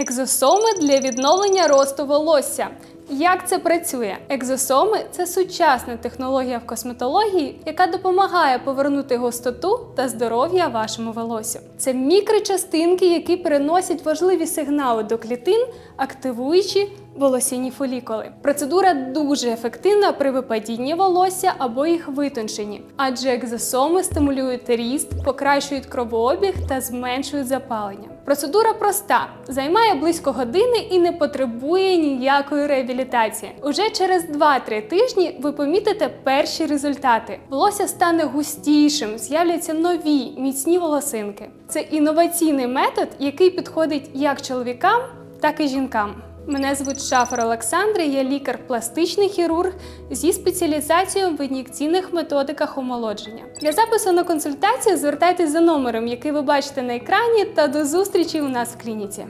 Екзосоми для відновлення росту волосся. Як це працює? Екзосоми це сучасна технологія в косметології, яка допомагає повернути густоту та здоров'я вашому волосю. Це мікрочастинки, які переносять важливі сигнали до клітин, активуючи волосяні фолікули. Процедура дуже ефективна при випадінні волосся або їх витонченні, адже екзосоми стимулюють ріст, покращують кровообіг та зменшують запалення. Процедура проста, займає близько години і не потребує ніякої реабілітації. Уже через 2-3 тижні ви помітите перші результати. Волосся стане густішим, з'являться нові міцні волосинки. Це інноваційний метод, який підходить як чоловікам, так і жінкам. Мене звуть Шафер Олександр, я лікар-пластичний хірург зі спеціалізацією в ін'єкційних методиках омолодження. Для запису на консультацію звертайтеся за номером, який ви бачите на екрані, та до зустрічі у нас в клініці.